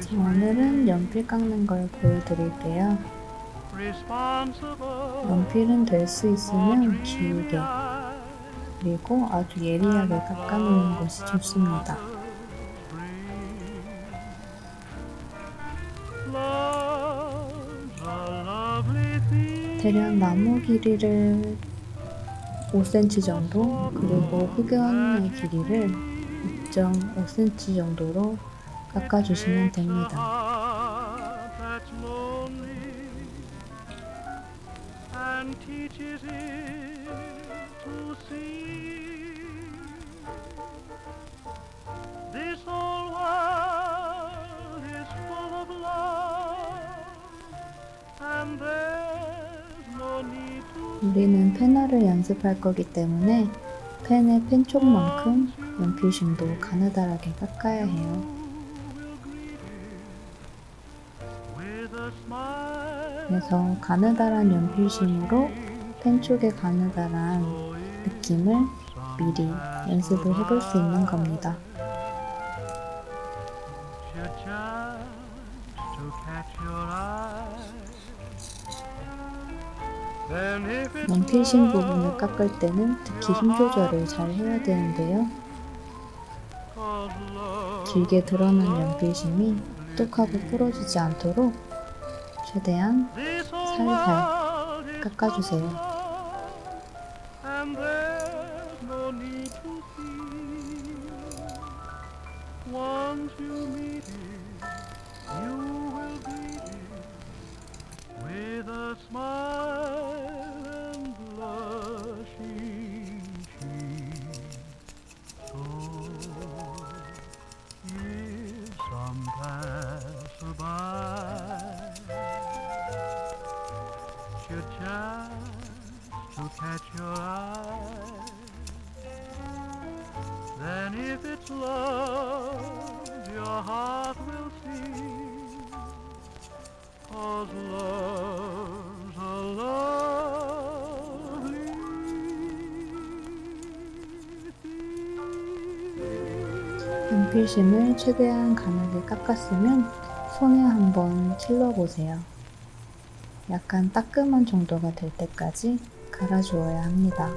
자, 오늘은 연필 깎는 걸 보여드릴게요. 연필은 될 수 있으면 길게 그리고 아주 예리하게 깎아놓는 것이 좋습니다. 대략 나무 길이를 5cm 정도 그리고 흑연의 길이를 2.5cm 정도로 깎아주시면 됩니다. 우리는 페널을 연습할 거기 때문에 펜의 펜촉만큼 연필심도 가느다랗게 깎아야 해요. 그래서 가느다란 연필심으로 펜촉의 가느다란 느낌을 미리 연습을 해볼 수 있는 겁니다. 연필심 부분을 깎을 때는 특히 힘 조절을 잘 해야 되는데요. 길게 드러난 연필심이 뚝하고 부러지지 않도록 최대한 살살 깎아주세요. Passerby should chance to catch your eye. Then if it's love, 연필심을 최대한 가늘게 깎았으면 손에 한번 찔러보세요. 약간 따끔한 정도가 될 때까지 갈아주어야 합니다.